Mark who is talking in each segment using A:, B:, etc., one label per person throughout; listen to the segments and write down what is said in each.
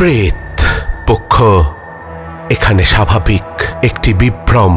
A: প্রেত পক্ষ, এখানে স্বাভাবিক একটি বিভ্রম।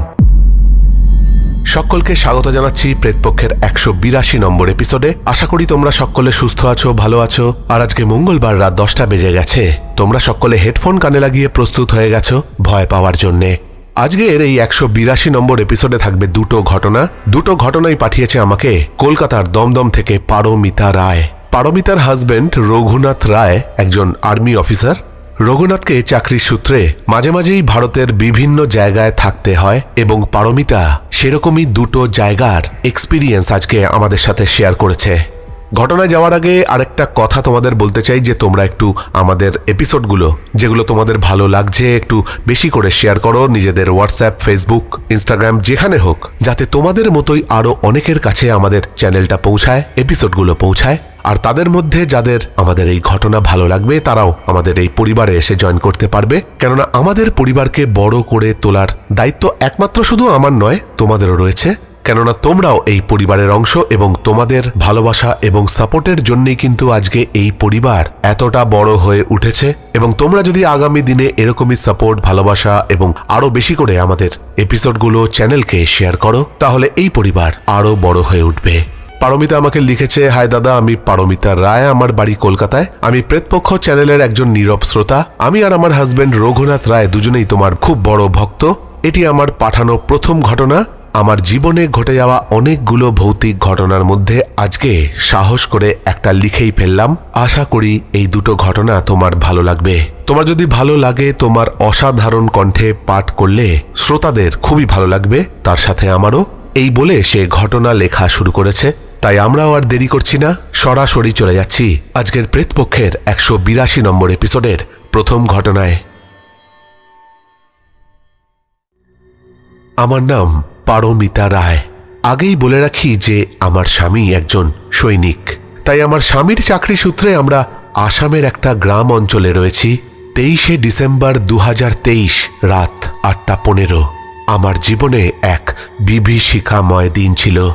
A: সকলকে স্বাগত জানাচ্ছি প্রেতপক্ষের একশো বিরাশি নম্বর এপিসোডে। আশা করি তোমরা সকলে সুস্থ আছো, ভালো আছো। আর আজকে মঙ্গলবার রাত দশটা বেজে গেছে। তোমরা সকলে হেডফোন কানে লাগিয়ে প্রস্তুত হয়ে গেছো ভয় পাওয়ার জন্যে। আজকের এই একশো বিরাশি নম্বর এপিসোডে থাকবে দুটো ঘটনা। দুটো ঘটনাই পাঠিয়েছে আমাকে কলকাতার দমদম থেকে পারমিতা রায়। পারমিতার হাজবেন্ড রঘুনাথ রায়, একজন আর্মি অফিসার। রঘুনাথকে চাকরির সূত্রে মাঝে মাঝেই ভারতের বিভিন্ন জায়গায় থাকতে হয় এবং পারমিতা সেরকমই দুটো জায়গার এক্সপিরিয়েন্স আজকে আমাদের সাথে শেয়ার করেছে। ঘটনায় যাওয়ার আগে আরেকটা কথা তোমাদের বলতে চাই যে তোমরা একটু আমাদের এপিসোডগুলো যেগুলো তোমাদের ভালো লাগছে, একটু বেশি করে শেয়ার করো নিজেদের হোয়াটসঅ্যাপ ফেসবুক ইনস্টাগ্রাম যেখানে হোক, যাতে তোমাদের মতোই আরও অনেকের কাছে আমাদের চ্যানেলটা পৌঁছায় এপিসোডগুলো পৌঁছায়। আর তাদের মধ্যে যাদের আমাদের এই ঘটনা ভালো লাগবে, তারাও আমাদের এই পরিবারে এসে জয়েন করতে পারবে। কেননা আমাদের পরিবারকে বড় করে তোলার দায়িত্ব একমাত্র শুধু আমার নয়, তোমাদেরও রয়েছে। কেননা তোমরাও এই পরিবারের অংশ এবং তোমাদের ভালোবাসা এবং সাপোর্টের জন্যই কিন্তু আজকে এই পরিবার এতটা বড় হয়ে উঠেছে এবং তোমরা যদি আগামী দিনে এরকমই সাপোর্ট, ভালোবাসা এবং আরও বেশি করে আমাদের এপিসোডগুলো, চ্যানেলকে শেয়ার করো, তাহলে এই পরিবার আরও বড় হয়ে উঠবে। পারমিতা আমাকে লিখেছে, হায় দাদা, আমি পারমিতা রায়, আমার বাড়ি কলকাতায়। আমি প্রেতপক্ষ চ্যানেলের একজন নীরব শ্রোতা। আমি আর আমার হাজবেন্ড রঘুনাথ রায় দুজনেই তোমার খুব বড় ভক্ত। এটি আমার পাঠানো প্রথম ঘটনা। আমার জীবনে ঘটে যাওয়া অনেকগুলো ভৌতিক ঘটনার মধ্যে আজকে সাহস করে একটা লিখেই ফেললাম। আশা করি এই দুটো ঘটনা তোমার ভালো লাগবে। তোমার যদি ভালো লাগে, তোমার অসাধারণ কণ্ঠে পাঠ করলে শ্রোতাদের খুবই ভালো লাগবে। তার সাথে আমারও এই বলে সে ঘটনা লেখা শুরু করেছে। তাই আমরাও আর দেরি করছি না, সরাসরি চলে যাচ্ছি আজকের প্রেতপক্ষের একশো বিরাশি নম্বর এপিসোডের প্রথম ঘটনায়। আমার নাম পারমিতা রায়। আগেই বলে রাখি যে আমার স্বামী একজন সৈনিক। তাই আমার স্বামীর চাকরি সূত্রে আমরা আসামের একটা গ্রাম অঞ্চলে রয়েছি, তেইশে ডিসেম্বর দু হাজার তেইশ, রাত আটটা পনেরো। আমার জীবনে এক বিভীষিকাময় দিন ছিল।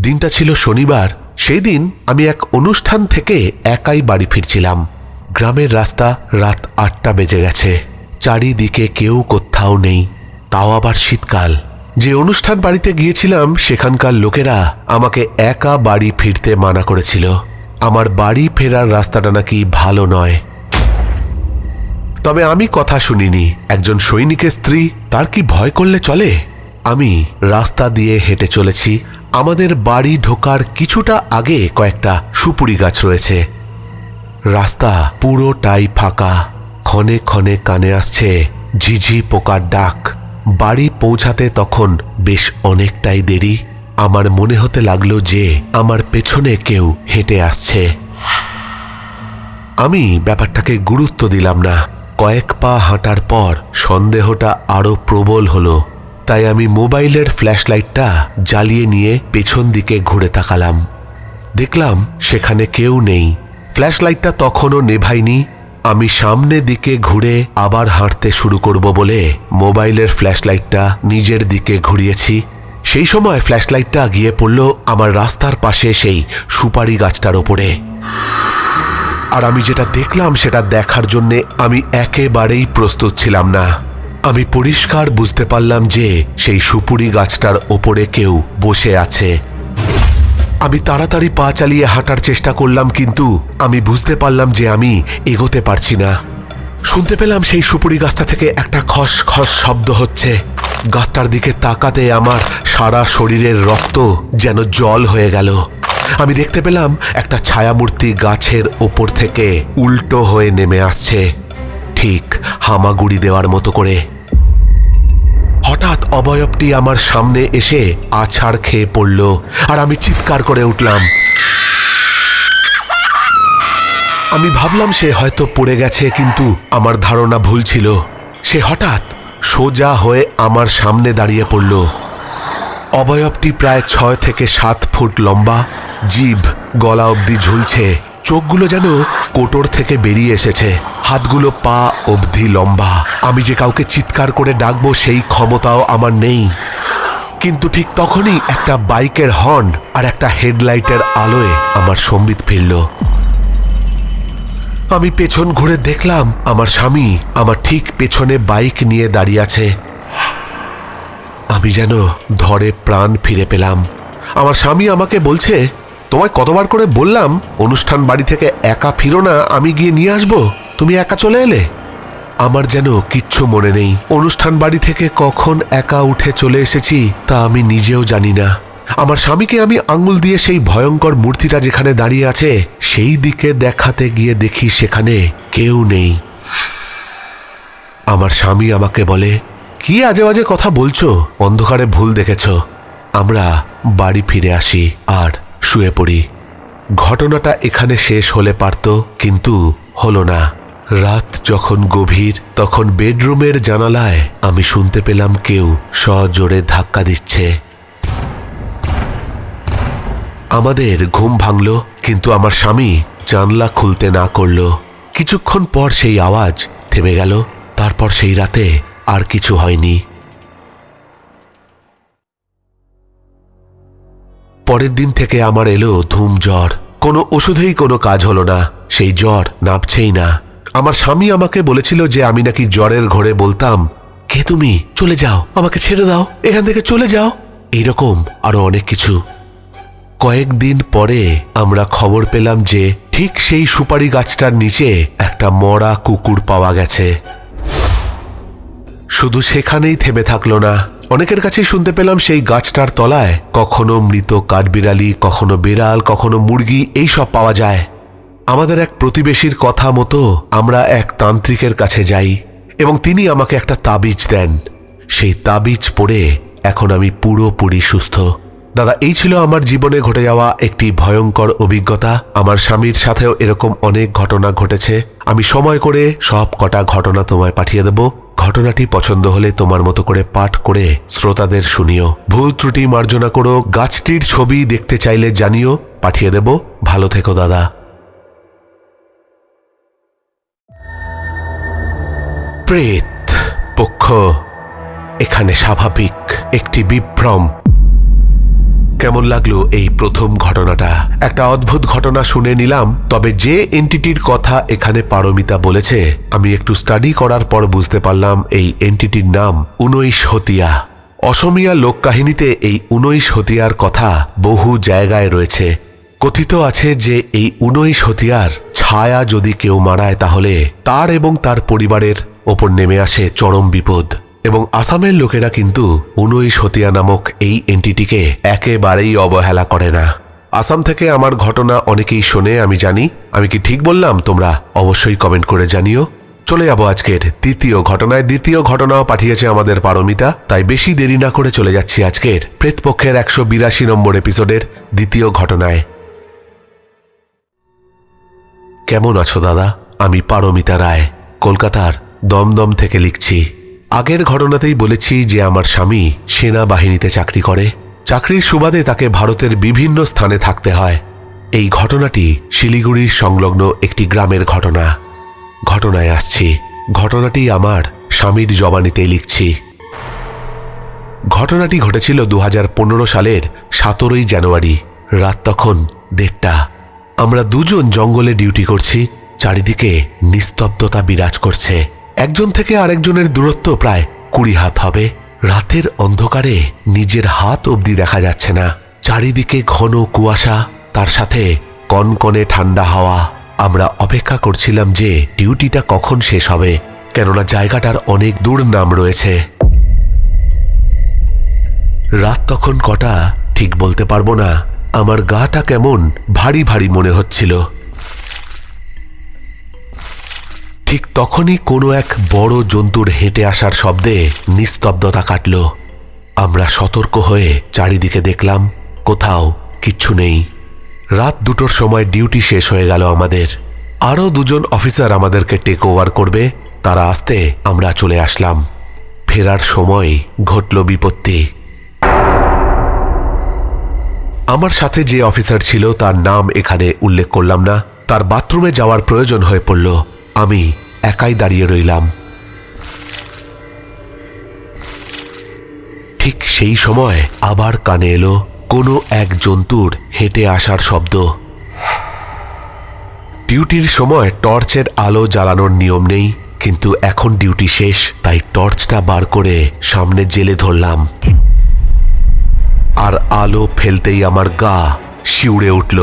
A: দিনটা ছিল শনিবার। সেই দিন আমি এক অনুষ্ঠান থেকে একাই বাড়ি ফিরছিলাম। গ্রামের রাস্তা রাত আটটা বেজে গেছে। চারিদিকে কেউ কোথাও নেই। তাও আবার শীতকাল। যে অনুষ্ঠান বাড়িতে গিয়েছিলাম, সেখানকার লোকেরা আমাকে একা বাড়ি ফিরতে মানা করেছিল। আমার বাড়ি ফেরার রাস্তাটা নাকি ভালো নয়। তবে আমি কথা শুনিনি। একজন সৈনিকের স্ত্রী, তার কি ভয় করলে চলে? আমি রাস্তা দিয়ে হেঁটে চলেছি। আমাদের বাড়ি ঢোকার কিছুটা আগে কয়েকটা সুপুরি গাছ রয়েছে। রাস্তা পুরোটাই ফাঁকা। ক্ষণে ক্ষণে কানে আসছে ঝিঝি পোকার ডাক। বাড়ি পৌঁছাতে তখন বেশ অনেকটাই দেরি। আমার মনে হতে লাগল যে আমার পেছনে কেউ হেঁটে আসছে। আমি ব্যাপারটাকে গুরুত্ব দিলাম না। কয়েক পা হাঁটার পর সন্দেহটা আরও প্রবল হলো। তাই আমি মোবাইলের ফ্ল্যাশলাইটটা জ্বালিয়ে নিয়ে পেছন দিকে ঘুরে তাকালাম। দেখলাম সেখানে কেউ নেই। ফ্ল্যাশলাইটটা তখনও নেভাইনি আমি সামনে দিকে ঘুরে আবার হাঁটতে শুরু করব বলে মোবাইলের ফ্ল্যাশলাইটটা নিজের দিকে ঘুরিয়েছি। সেই সময় ফ্ল্যাশলাইটটা গিয়ে পড়ল আমার রাস্তার পাশে সেই সুপারি গাছটার ওপরে। আর আমি যেটা দেখলাম সেটা দেখার জন্যে আমি একেবারেই প্রস্তুত ছিলাম না। আমি পরিষ্কার বুঝতে পারলাম যে সেই সুপুরি গাছটার ওপরে কেউ বসে আছে। আমি তাড়াতাড়ি পা চালিয়ে হাঁটার চেষ্টা করলাম, কিন্তু আমি বুঝতে পারলাম যে আমি এগোতে পারছি না। শুনতে পেলাম সেই সুপুরি গাছটা থেকে একটা খস খস শব্দ হচ্ছে। গাছটার দিকে তাকাতে আমার সারা শরীরের রক্ত যেন জল হয়ে গেল। আমি দেখতে পেলাম একটা ছায়ামূর্তি গাছের ওপর থেকে উল্টো হয়ে নেমে আসছে, ঠিক হামাগুড়ি দেওয়ার মতো করে। হঠাৎ অবয়বটি আমার সামনে এসে আছাড় খেয়ে পড়ল, আর আমি চিৎকার করে উঠলাম। আমি ভাবলাম সে হয়তো পড়ে গেছে, কিন্তু আমার ধারণা ভুল ছিল। সে হঠাৎ সোজা হয়ে আমার সামনে দাঁড়িয়ে পড়ল। অবয়বটি প্রায় ছয় থেকে সাত ফুট লম্বা জিভ গলা অবধি ঝুলছে, চোখগুলো যেন কোটর থেকে বেরিয়ে এসেছে। হাতগুলো পা অবধি লম্বা। আমি যে কাউকে চিৎকার করে ডাকবো, সেই ক্ষমতাও আমার নেই। কিন্তু ঠিক তখনই একটা বাইকের হর্ন আর একটা হেডলাইটের আলোয় আমার সম্বিত ফিরল। আমি পেছন ঘুরে দেখলাম, আমার স্বামী আমার ঠিক পেছনে বাইক নিয়ে দাঁড়িয়ে আছে। আমি যেন ধরে প্রাণ ফিরে পেলাম। আমার স্বামী আমাকে বলছে, তোমায় কতবার করে বললাম, অনুষ্ঠান বাড়ি থেকে একা ফিরো না, আমি গিয়ে নিয়ে আসব? তুমি একা চলে এলে? আমার যেন কিচ্ছু মনে নেই। অনুষ্ঠান বাড়ি থেকে কখন একা উঠে চলে এসেছি তা আমি নিজেও জানি না। আমার স্বামীকে আমি আঙুল দিয়ে সেই ভয়ঙ্কর মূর্তিটা যেখানে দাঁড়িয়ে আছে, সেই দিকে দেখাতে গিয়ে দেখি সেখানে কেউ নেই। আমার স্বামী আমাকে বলে, কি আজে বাজে কথা বলছো? অন্ধকারে ভুল দেখেছ। আমরা বাড়ি ফিরে আসি আর শুয়ে পড়ি। ঘটনাটা এখানে শেষ হলে পারত, কিন্তু হলো না। রাত যখন গভীর, তখন বেডরুমের জানালায় আমি শুনতে পেলাম কেউ সজোরে ধাক্কা দিচ্ছে। আমাদের ঘুম ভাঙল, কিন্তু আমার স্বামী জানলা খুলতে না করল। কিছুক্ষণ পর সেই আওয়াজ থেমে গেল, তারপর সেই রাতে আর কিছু হয়নি। পরের দিন থেকে আমার এলো ধুম জ্বর কোনো ওষুধেই কোনো কাজ হলো না, সেই জ্বর নাপছেই না। আমার স্বামী আমাকে বলেছিল যে আমি নাকি জ্বরের ঘরে বলতাম, কে তুমি? চলে যাও, আমাকে ছেড়ে দাও, এখান থেকে চলে যাও। এইরকম আরও অনেক কিছু। কয়েকদিন পরে আমরা খবর পেলাম যে ঠিক সেই সুপারি গাছটার নিচে একটা মরা কুকুর পাওয়া গেছে। শুধু সেখানেই থেমে থাকল না। অনেকের কাছেই শুনতে পেলাম সেই গাছটার তলায় কখনো মৃত কাঠবিড়ালি, কখনো বিড়াল, কখনো মুরগি এই সব পাওয়া যায়। আমাদের এক প্রতিবেশীর কথা মতো আমরা এক তান্ত্রিকের কাছে যাই, এবং তিনি আমাকে একটা তাবিজ দেন। সেই তাবিজ পড়ে এখন আমি পুরোপুরি সুস্থ। দাদা, এই ছিল আমার জীবনে ঘটে যাওয়া একটি ভয়ঙ্কর অভিজ্ঞতা। আমার স্বামীর সাথেও এরকম অনেক ঘটনা ঘটেছে। আমি সময় করে সব কটা ঘটনা তোমায় পাঠিয়ে দেব। ঘটনাটি পছন্দ হলে তোমার মতো করে পাঠ করে শ্রোতাদের শুনিও। ভুল ত্রুটি মার্জনা করো, গাছটির ছবি দেখতে চাইলে জানিও, পাঠিয়ে দেব। ভালো থেকো, দাদা। প্রেত পক্ষ, এখানে স্বাভাবিক একটি বিভ্রম। কেমন লাগল এই প্রথম ঘটনাটা? একটা অদ্ভুত ঘটনা শুনে নিলাম, তবে যে এন্টিটির কথা এখানে পারমিতা বলেছে, আমি একটু স্টাডি করার পর বুঝতে পারলাম এই এন্টিটির নাম উনৈশ হতিয়া। অসমিয়া লোককাহিনীতে এই উনৈশ হতিয়ার কথা বহু জায়গায় রয়েছে। কথিত আছে যে এই উনৈশ হতিয়ার ছায়া যদি কেউ মারায় তাহলে তার এবং তার পরিবারের ওপর নেমে আসে চরম বিপদ। এবং আসামের লোকেরা কিন্তু উনৈশ হতিয়া নামক এই এন্টিটিকে একেবারেই অবহেলা করে না। আসাম থেকে আমার ঘটনা অনেকেই শোনে, আমি জানি। আমি কি ঠিক বললাম তোমরা অবশ্যই কমেন্ট করে জানিও। চলে যাব আজকের দ্বিতীয় ঘটনায়। দ্বিতীয় ঘটনাও পাঠিয়েছে আমাদের পারমিতা। তাই বেশি দেরি না করে চলে যাচ্ছি আজকের প্রেতপক্ষের একশো বিরাশি নম্বর এপিসোডের দ্বিতীয় ঘটনায়। কেমন আছো দাদা? আমি পারমিতা রায়, কলকাতার দমদম থেকে লিখছি। আগের ঘটনাতেই বলেছি যে আমার স্বামী সেনাবাহিনীতে চাকরি করে। চাকরির সুবাদে তাকে ভারতের বিভিন্ন স্থানে থাকতে হয়। এই ঘটনাটি শিলিগুড়ির সংলগ্ন একটি গ্রামের ঘটনা। ঘটনায় আসছি। ঘটনাটি আমার স্বামীর জবানিতেই লিখছি। ঘটনাটি ঘটেছিল দু হাজার পনেরো সালের সতেরোই জানুয়ারি, রাত তখন দেড়টা। আমরা দুজন জঙ্গলে ডিউটি করছি, চারিদিকে নিস্তব্ধতা বিরাজ করছে। একজন থেকে আরেকজনের দূরত্ব প্রায় কুড়ি হাত হবে। রাতের অন্ধকারে নিজের হাত অবধি দেখা যাচ্ছে না। চারিদিকে ঘন কুয়াশা, তার সাথে কনকনে ঠান্ডা হাওয়া। আমরা অপেক্ষা করছিলাম যে ডিউটিটা কখন শেষ হবে, কেননা জায়গাটার অনেক দূর নাম রয়েছে। রাত তখন কটা, ঠিক বলতে পারব না। আমার গাটা কেমন ভারী ভারী মনে হচ্ছিল। ঠিক তখনই কোনো এক বড় জন্তুর হেঁটে আসার শব্দে নিস্তব্ধতা কাটল। আমরা সতর্ক হয়ে চারিদিকে দেখলাম, কোথাও কিচ্ছু নেই। রাত দুটোর সময় ডিউটি শেষ হয়ে গেল আমাদের। আরও দুজন অফিসার আমাদেরকে টেক ওভার করবে, তারা আসতে আমরা চলে আসলাম। ফেরার সময় ঘটল বিপত্তি। আমার সাথে যে অফিসার ছিল, তার নাম এখানে উল্লেখ করলাম না। তার বাথরুমে যাওয়ার প্রয়োজন হয়ে পড়ল। আমি একাই দাঁড়িয়ে রইলাম। ঠিক সেই সময় আবার কানে এলো কোনো এক জন্তুর হেঁটে আসার শব্দ। ডিউটির সময় টর্চের আলো জ্বালানোর নিয়ম নেই, কিন্তু এখন ডিউটি শেষ, তাই টর্চটা বার করে সামনে জেলে ধরলাম। আর আলো ফেলতেই আমার গা শিউড়ে উঠল।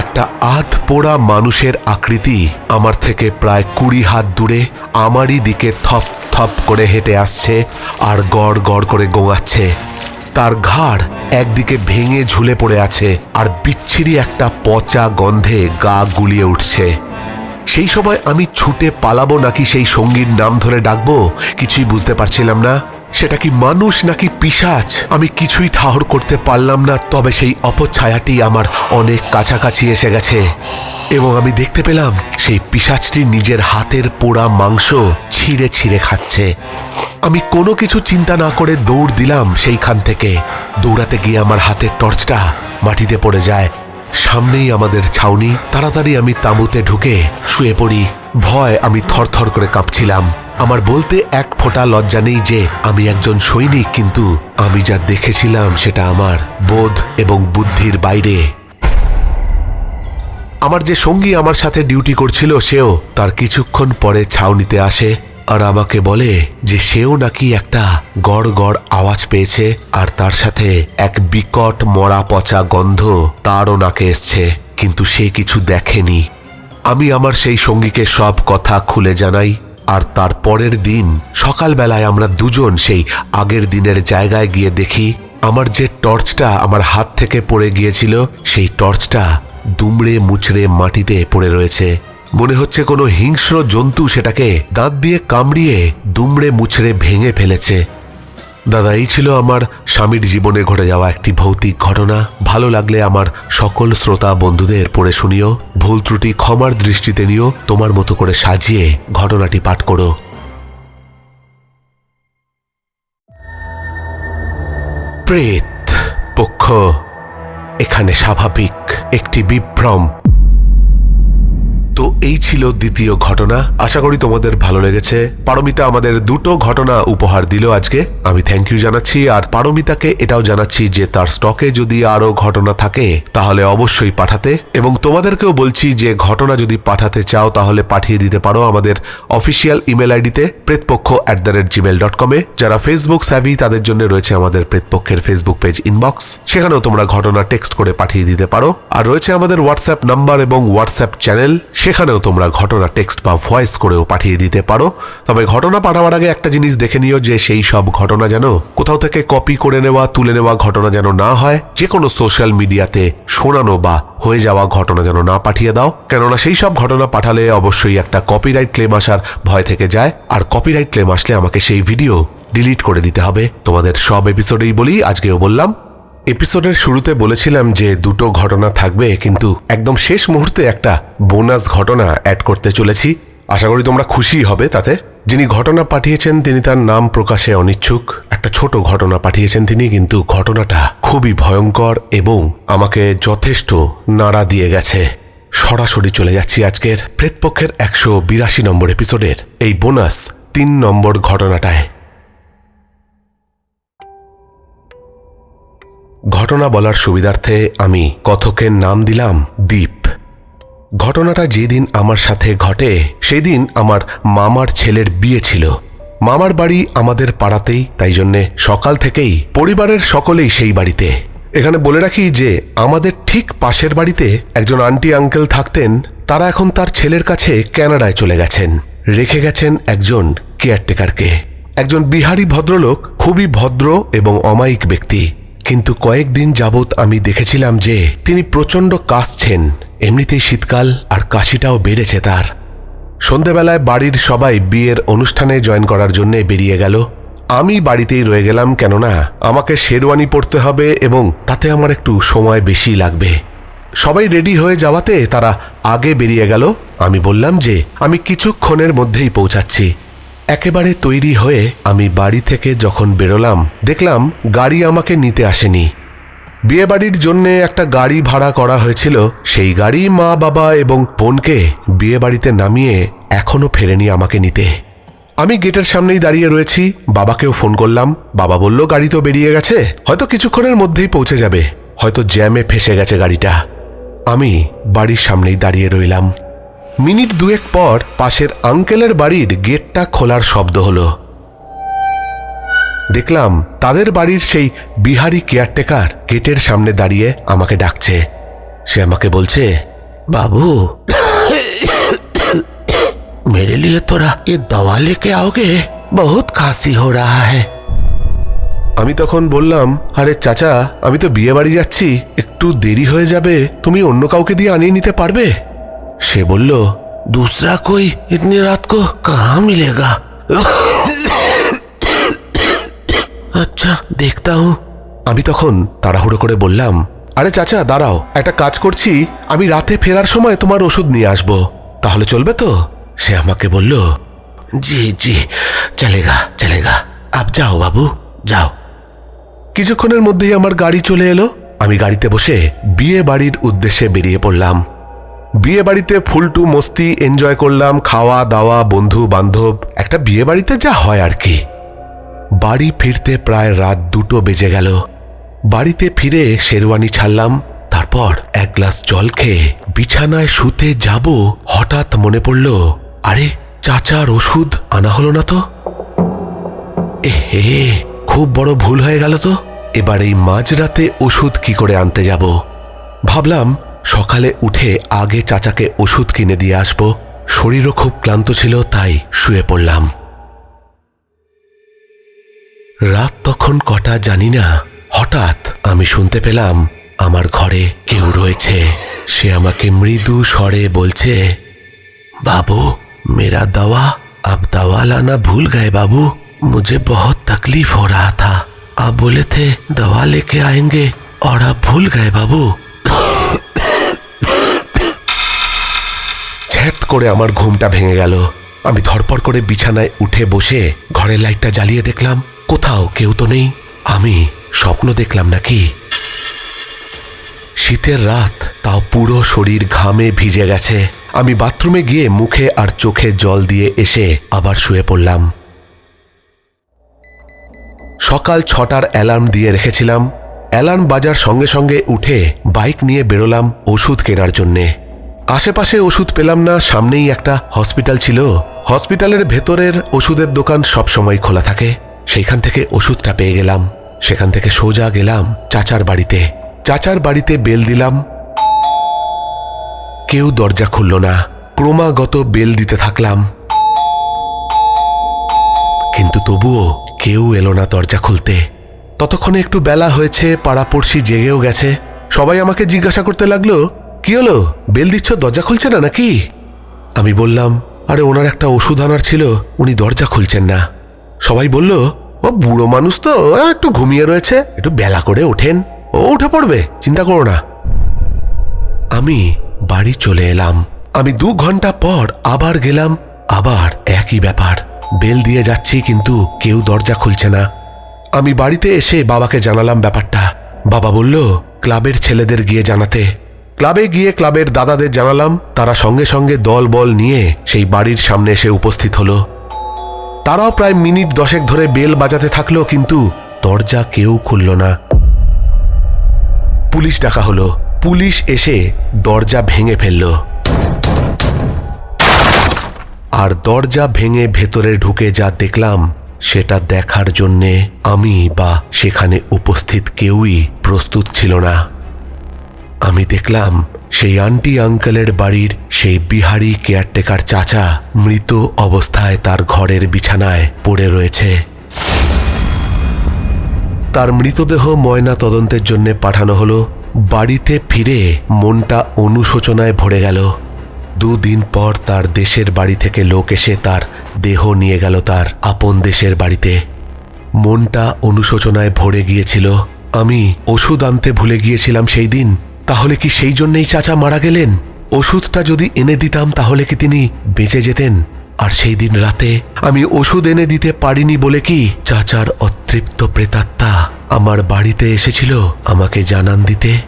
A: একটা আধ পোড়া মানুষের আকৃতি আমার থেকে প্রায় কুড়ি হাত দূরে আমারই দিকে থপ থপ করে হেঁটে আসছে আর গড় গড় করে গোঙাচ্ছে তার ঘাড় একদিকে ভেঙে ঝুলে পড়ে আছে আর বিচ্ছিরি একটা পচা গন্ধে গা গুলিয়ে উঠছে। সেই সময় আমি ছুটে পালাবো নাকি সেই সঙ্গীর নাম ধরে ডাকবো? কিছুই বুঝতে পারছিলাম না। সেটা কি মানুষ নাকি পিশাচ? আমি কিছুই ঠাহর করতে পারলাম না, তবে সেই অপছায়াটি আমার অনেক কাছাকাছি এসে গেছে। এবং আমি দেখতে পেলাম, সেই পিশাচটি নিজের হাতের পোড়া মাংস ছিঁড়ে ছিঁড়ে খাচ্ছে। আমি কোনো কিছু চিন্তা না করে দৌড় দিলাম সেইখান থেকে। দৌড়াতে গিয়ে আমার হাতের টর্চটা মাটিতে পড়ে যায়। সামনেই আমাদের ছাউনি। তাড়াতাড়ি আমি তাঁবুতে ঢুকে শুয়ে পড়ি। ভয়, আমি থরথর করে কাঁপছিলাম। আমার বলতে এক ফোঁটা লজ্জা নেই যে আমি একজন সৈনিক, কিন্তু আমি যা দেখেছিলাম সেটা আমার বোধ এবং বুদ্ধির বাইরে। আমার যে সঙ্গী আমার সাথে ডিউটি করছিল, সেও তার কিছুক্ষণ পরে ছাউনিতে আসে আর আমাকে বলে যে সেও নাকি একটা গড় গড় আওয়াজ পেয়েছে আর তার সাথে এক বিকট মরা পচা গন্ধ তারও নাকে এসছে, কিন্তু সে কিছু দেখেনি। আমি আমার সেই সঙ্গীকে সব কথা খুলে জানাই আর তার পরের দিন সকালবেলায় আমরা দুজন সেই আগের দিনের জায়গায় গিয়ে দেখি, আমার যে টর্চটা আমার হাত থেকে পড়ে গিয়েছিল, সেই টর্চটা দুমড়ে মুচড়ে মাটিতে পড়ে রয়েছে। মনে হচ্ছে কোনো হিংস্র জন্তু সেটাকে দাঁত দিয়ে কামড়িয়ে দুমড়ে মুচড়ে ভেঙে ফেলেছে। দাদা, এই ছিল আমার স্বামীর জীবনে ঘটে যাওয়া একটি ভৌতিক ঘটনা। ভালো লাগলে আমার সকল শ্রোতা বন্ধুদের পড়ে শুনিও, ভুল ত্রুটি ক্ষমার দৃষ্টিতে নিও, তোমার মতো করে সাজিয়ে ঘটনাটি পাঠ করো। প্রেত পক্ষ, এখানে স্বাভাবিক একটি বিভ্রম। তো এই ছিল দ্বিতীয় ঘটনা। আশা করি তোমাদের ভালো লেগেছে। পারমিতা আমাদের দুটো ঘটনা উপহার দিল আজকে। আমি থ্যাংক ইউ জানাচ্ছি আর পারমিতাকে এটাও জানাচ্ছি যে তার স্টকে যদি আরও ঘটনা থাকে, তাহলে অবশ্যই পাঠাতে। এবং তোমাদেরকেও বলছি যে ঘটনা যদি পাঠাতে চাও, তাহলে পাঠিয়ে দিতে পারো আমাদের অফিসিয়াল ইমেল আইডিতে Pretpaksha at the rate gmail dot কমে যারা ফেসবুক স্যাভি তাদের জন্য রয়েছে আমাদের প্রেতপক্ষের ফেসবুক পেজ ইনবক্স সেখানেও তোমরা ঘটনা টেক্সট করে পাঠিয়ে দিতে পারো। আর রয়েছে আমাদের হোয়াটসঅ্যাপ নাম্বার এবং হোয়াটসঅ্যাপ চ্যানেল সেখানেও তোমরা ঘটনা টেক্সট বা ভয়েস করেও পাঠিয়ে দিতে পারো। তবে ঘটনা পাঠাবার আগে একটা জিনিস দেখে নিও যে সেই সব ঘটনা যেন কোথাও থেকে কপি করে নেওয়া, তুলে নেওয়া ঘটনা যেন না হয় যে কোনো সোশ্যাল মিডিয়াতে শোনানো বা হয়ে যাওয়া ঘটনা যেন না পাঠিয়ে দাও। কেননা সেই সব ঘটনা পাঠালে অবশ্যই একটা কপিরাইট ক্লেম আসার ভয় থেকে যায়। আর কপিরাইট ক্লেম আসলে আমাকে সেই ভিডিও ডিলিট করে দিতে হবে। তোমাদের সব এপিসোডেই বলি, আজকেও বললাম এপিসোডের শুরুতে বলেছিলাম যে দুটো ঘটনা থাকবে, কিন্তু একদম শেষ মুহূর্তে একটা বোনাস ঘটনা অ্যাড করতে চলেছি। আশা করি তোমরা খুশি হবে তাতে। যিনি ঘটনা পাঠিয়েছেন, তিনি তার নাম প্রকাশে অনিচ্ছুক। একটা ছোট ঘটনা পাঠিয়েছেন তিনি, কিন্তু ঘটনাটা খুবই ভয়ঙ্কর এবং আমাকে যথেষ্ট নাড়া দিয়ে গেছে। সরাসরি চলে যাচ্ছি আজকের প্রেতপক্ষের একশো বিরাশি নম্বর এপিসোডের এই বোনাস তিন নম্বর ঘটনাটায়। ঘটনা বলার সুবিধার্থে আমি কথকের নাম দিলাম দীপ। ঘটনাটা যেদিন আমার সাথে ঘটে, সেদিন আমার মামার ছেলের বিয়ে ছিল। মামার বাড়ি আমাদের পাড়াতেই, তাই জন্যে সকাল থেকেই পরিবারের সকলেই সেই বাড়িতে। এখানে বলে রাখি যে, আমাদের ঠিক পাশের বাড়িতে একজন আন্টি আঙ্কেল থাকতেন, তারা এখন তার ছেলের কাছে ক্যানাডায় চলে গেছেন। রেখে গেছেন একজন কেয়ারটেকারকে। একজন বিহারি ভদ্রলোক, খুবই ভদ্র এবং অমায়িক ব্যক্তি। কিন্তু কয়েকদিন যাবৎ আমি দেখেছিলাম যে তিনি প্রচণ্ড কাশছেন, এমনিতেই শীতকাল আর কাশিটাও বেড়েছে তার। সন্ধেবেলায় বাড়ির সবাই বিয়ের অনুষ্ঠানে জয়েন করার জন্য বেরিয়ে গেল। আমি বাড়িতেই রয়ে গেলাম কেননা আমাকে শেরওয়ানি পড়তে হবে এবং তাতে আমার একটু সময় বেশি লাগবে। সবাই রেডি হয়ে যাওয়াতে তারা আগে বেরিয়ে গেল। আমি বললাম যে আমি কিছুক্ষণের মধ্যেই পৌঁছাচ্ছি। একেবারে তৈরি হয়ে আমি বাড়ি থেকে যখন বেরোলাম, দেখলাম গাড়ি আমাকে নিতে আসেনি। বিয়েবাড়ির জন্য একটা গাড়ি ভাড়া করা হয়েছিল, সেই গাড়ি মা, বাবা এবং বোনকে বিয়েবাড়িতে নামিয়ে এখনও ফেরেনি আমাকে নিতে। আমি গেটের সামনেই দাঁড়িয়ে রয়েছি, বাবাকেও ফোন করলাম। বাবা বলল, গাড়ি তো বেরিয়ে গেছে, হয়তো কিছুক্ষণের মধ্যেই পৌঁছে যাবে, হয়তো জ্যামে ফেসে গেছে গাড়িটা। আমি বাড়ির সামনেই দাঁড়িয়ে রইলাম। মিনিট দুয়েক পর পাশের আঙ্কেলের বাড়ির গেটটা খোলার শব্দ হলো দেখলাম তাদের বাড়ির সেই বিহারি কেয়ারটেকার গেটের সামনে দাঁড়িয়ে আমাকে ডাকছে সে আমাকে বলছে বাবু मेरे लिए थोड़ा ये दवा लेके आओगे बहुत खांसी हो रहा है আমি তখন বললাম আরে চাচা আমি তো বিয়ে বাড়ি যাচ্ছি একটু দেরি হয়ে যাবে তুমি অন্য কাউকে দিয়ে আনিয়ে নিতে পারবে সে বলল दूसरा कोई इतनी रात को कहाँ मिलेगा আচ্ছা দেখতা হুঁ আমি তখন তাড়াহুড়ো করে বললাম আরে চাচা দাঁড়াও একটা কাজ করছি আমি রাতে ফেরার সময় তোমার ওষুধ নিয়ে আসবো তাহলে চলবে তো সে আমাকে বলল জি জি চলেগা চলেগা আপ যাও বাবু যাও কিছুক্ষণের মধ্যেই আমার গাড়ি চলে এলো আমি গাড়িতে বসে বিয়ে বাড়ির উদ্দেশ্যে বেরিয়ে পড়লাম বিয়ে বাড়িতে ফুলটু, মস্তি, এনজয় করলাম, খাওয়া, দাওয়া, বন্ধু, বান্ধব। একটা বিয়ে বাড়িতে যা হয় আর কি। বাড়ি ফিরতে প্রায় রাত দুটো বেজে গেল। বাড়িতে ফিরে শেরওয়ানি ছাড়লাম। তারপর এক গ্লাস জল খেয়ে বিছানায় শুতে যাব হঠাৎ মনে পড়ল, আরে, চাচার ওষুধ আনা হলো না তো? এ হে, খুব বড় ভুল হয়ে গেল তো? এবার এই মাঝরাতে ওষুধ কি করে আনতে যাব? ভাবলাম সকালে উঠে আগে চাচাকে ওষুধ কিনে দিয়ে আসবো শরীরও খুব ক্লান্ত ছিল তাই শুয়ে পড়লাম রাত তখন কটা জানি না হঠাৎ আমি শুনতে পেলাম আমার ঘরে কেউ রয়েছে সে আমাকে মৃদু স্বরে বলছে बाबू मेरा दवा अब दवा लाना भूल गए बाबू मुझे बहुत तकलीफ हो रहा था आप बोले थे दवा लेके आएंगे और आप भूल गए बाबू ছ্যাত করে আমার ঘুমটা ভেঙে গেল। আমি ধরপর করে বিছানায় উঠে বসে ঘরের লাইটটা জ্বালিয়ে দেখলাম, কোথাও কেউ তো নেই। আমি স্বপ্ন দেখলাম নাকি? শীতের রাত, তাও পুরো শরীর ঘামে ভিজে গেছে। আমি বাথরুমে গিয়ে মুখে আর চোখে জল দিয়ে এসে আবার শুয়ে পড়লাম। সকাল ছটার অ্যালার্ম দিয়ে রেখেছিলাম। অ্যালার্ম বাজার সঙ্গে সঙ্গে উঠে বাইক নিয়ে বেরোলাম ওষুধ কেনার জন্যে। আশেপাশে ওষুধ পেলাম না, সামনেই একটা হসপিটাল ছিল। হসপিটালের ভেতরের ওষুধের দোকান সব সময় খোলা থাকে। সেইখান থেকে ওষুধটা পেয়ে গেলাম। সেখান থেকে সোজা গেলাম চাচার বাড়িতে। চাচার বাড়িতে বেল দিলাম। কেউ দরজা খুলল না। ক্রমাগত বেল দিতে থাকলাম। কিন্তু তবুও কেউ এলো না দরজা খুলতে। ততক্ষণে একটু বেলা হয়েছে, পাড়াপড়শি জেগেও গেছে। সবাই আমাকে জিজ্ঞাসা করতে লাগল কি হলো? বেল দিচ্ছ? দরজা খুলছে না নাকি? আমি বললাম, আরে, ওনার একটা ওষুধ আনার ছিল, উনি দরজা খুলছেন না। সবাই বলল, ও, বুড়ো মানুষ তো একটু ঘুমিয়ে রয়েছে, একটু বেলা করে ওঠেন, ও উঠে পড়বে, চিন্তা করো না। আমি বাড়ি চলে এলাম। আমি দু ঘণ্টা পর আবার গেলাম, আবার একই ব্যাপার। বেল দিয়ে যাচ্ছি, কিন্তু কেউ দরজা খুলছে না। আমি বাড়িতে এসে বাবাকে জানালাম ব্যাপারটা। বাবা বলল, ক্লাবের ছেলেদের গিয়ে জানাতে। ক্লাবে গিয়ে ক্লাবের দাদাদের জানালাম, তারা সঙ্গে সঙ্গে দল বল নিয়ে সেই বাড়ির সামনে এসে উপস্থিত হলো। তারাও প্রায় মিনিট দশেক ধরে বেল বাজাতে থাকল, কিন্তু দরজা কেউ খুলল না। পুলিশ ডাকা হলো। পুলিশ এসে দরজা ভেঙে ফেলল। আর দরজা ভেঙে ভেতরে ঢুকে যা দেখলাম, সেটা দেখার জন্যে আমি বা সেখানে উপস্থিত কেউই প্রস্তুত ছিল না। আমি দেখলাম সেই আন্টি আঙ্কেলের বাড়ির সেই বিহারি কেয়ারটেকার চাচা মৃত অবস্থায় তার ঘরের বিছানায় পড়ে রয়েছে। তার মৃতদেহ ময়না তদন্তের জন্য পাঠানো হলো। বাড়িতে ফিরে মনটা অনুশোচনায় ভরে গেল। দুদিন পর তার দেশের বাড়ি থেকে লোক এসে তার দেহ নিয়ে গেল তার আপন দেশের বাড়িতে। মনটা অনুশোচনায় ভরে গিয়েছিল। আমি ওষুধ আনতে ভুলে গিয়েছিলাম সেই দিন। তাহলে কি সেই জন্যেই চাচা মারা গেলেন? ওষুধটা যদি এনে দিতাম তাহলে কি তিনি বেঁচে যেতেন? আর সেই দিন রাতে আমি ওষুধ এনে দিতে পারিনি বলে কি চাচার অতৃপ্ত প্রেতাত্মা আমার বাড়িতে এসেছিল আমাকে জানান দিতে?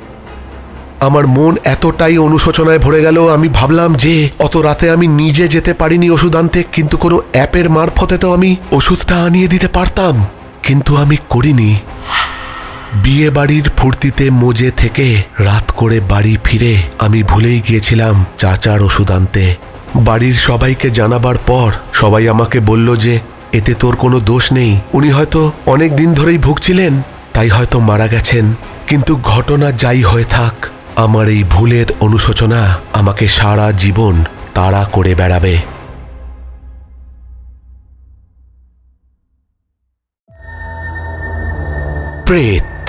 A: আমার মন এতটাই অনুশোচনায় ভরে গেল, আমি ভাবলাম যে অত রাতে আমি নিজে যেতে পারিনি ওষুধ আনতে, কিন্তু কোনো অ্যাপের মারফতে তো আমি ওষুধটা আনিয়ে দিতে পারতাম। কিন্তু আমি করিনি। বিয়ে বাড়ির ফুর্তিতে মজে থেকে রাত করে বাড়ি ফিরে আমি ভুলেই গিয়েছিলাম চাচার ওষুধ আনতে। বাড়ির সবাইকে জানাবার পর সবাই আমাকে বলল যে, এতে তোর কোনো দোষ নেই। উনি হয়তো অনেক দিন ধরেই ভুগছিলেন, তাই হয়তো মারা গেছেন। কিন্তু ঘটনা যাই হয়ে থাক, আমার এই ভুলের অনুশোচনা আমাকে সারা জীবন তাড়া করে বেড়াবে। প্রেত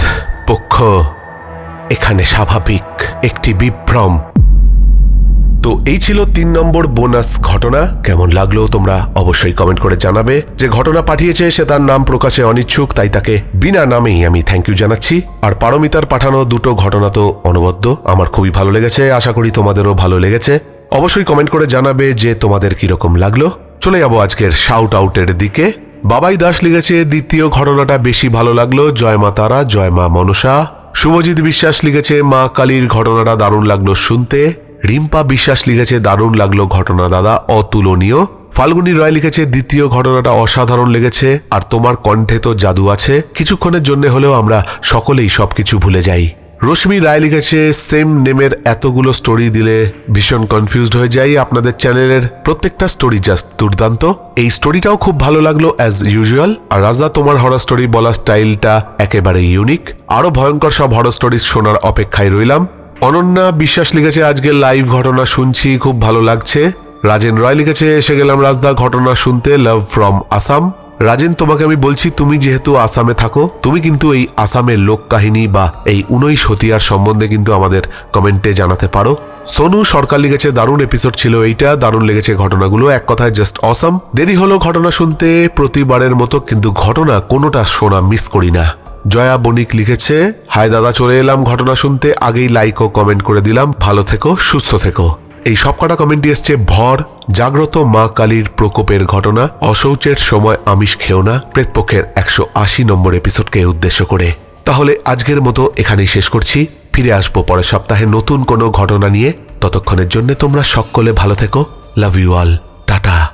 A: পক্ষ এখানে স্বাভাবিক একটি বিভ্রম। তো এই ছিল তিন নম্বর বোনাস ঘটনা। কেমন লাগল তোমরা অবশ্যই কমেন্ট করে জানাবে। যে ঘটনা পাঠিয়েছে সে তার নাম প্রকাশে অনিচ্ছুক, তাই তাকে বিনা নামেই আমি থ্যাংক ইউ জানাচ্ছি। আর পারমিতার পাঠানো দুটো ঘটনা তো অনবদ্য, আমার খুবই ভালো লেগেছে, আশা করি তোমাদেরও ভালো লেগেছে। অবশ্যই কমেন্ট করে জানাবে যে তোমাদের কীরকম লাগল। চলে যাব আজকের শাউট আউটের দিকে। বাবাই দাস লিখেছে, দ্বিতীয় ঘটনাটা বেশি ভালো লাগল। জয় মা তারা, জয় মা মনসা। শুভজিৎ বিশ্বাস লিখেছে, মা কালীর ঘটনাটা দারুণ লাগল শুনতে। রিম্পা বিশ্বাস লিখেছে, দারুণ লাগল ঘটনা দাদা, অতুলনীয়। ফাল্গুনী রয় লিখেছে, দ্বিতীয় ঘটনাটা অসাধারণ লেগেছে, আর তোমার কণ্ঠে তো জাদু আছে। কিছুক্ষণের জন্য হলেও আমরা সকলেই সবকিছু ভুলে যাই। রশ্মি রায় লিখেছে সেম নেমের এতগুলো স্টোরি দিলে ভীষণ কনফিউজড হয়ে যাই আপনাদের চ্যানেলের প্রত্যেকটা স্টোরি জাস্ট দুর্দান্ত। এই স্টোরিটাও খুব ভালো লাগল অ্যাজ ইউজুয়াল আর রাজা তোমার হরর স্টোরি বলার স্টাইলটা একেবারে ইউনিক আরও ভয়ঙ্কর সব হরর স্টোরি শোনার অপেক্ষায় রইলাম। অনন্যা বিশ্বাস লিখেছে, আজকে লাইভ ঘটনা শুনছি, খুব ভালো লাগছে। রাজেন রয় লিখেছে, এসে গেলাম রাজদা, ঘটনা শুনতে লাভ ফ্রম আসাম রাজেন, তোমাকে আমি বলছি, তুমি যেহেতু আসামে থাকো, তুমি কিন্তু এই আসামের লোক কাহিনী বা এই উনই সতিয়ার সম্বন্ধে কিন্তু আমাদের কমেন্টে জানাতে পারো। সোনু, সরকার লিখেছে, দারুণ এপিসোড ছিল এইটা, দারুণ লেগেছে ঘটনাগুলো। এক কথায় জাস্ট অসাম দেরি হলো ঘটনা শুনতে, প্রতিবারের মতো কিন্তু ঘটনা কোনোটা শোনা মিস করি না। জয়া বণিক লিখেছে, হায় দাদা, চলে এলাম ঘটনা শুনতে। আগেই লাইক ও কমেন্ট করে দিলাম। ভালো থেকো, সুস্থ থেকো। এই সবকটা কমেন্টই এসছে, ভর, জাগ্রত মা কালীর প্রকোপের ঘটনা, অশৌচের সময় আমিষ খেও না, প্রেতপক্ষের একশো আশি নম্বর এপিসোডকে উদ্দেশ্য করে। তাহলে আজকের মতো এখানেই শেষ করছি। ফিরে আসব পরের সপ্তাহে নতুন কোনো ঘটনা নিয়ে। ততক্ষণের জন্য তোমরা সকলে ভালো থেকো। Love you all tata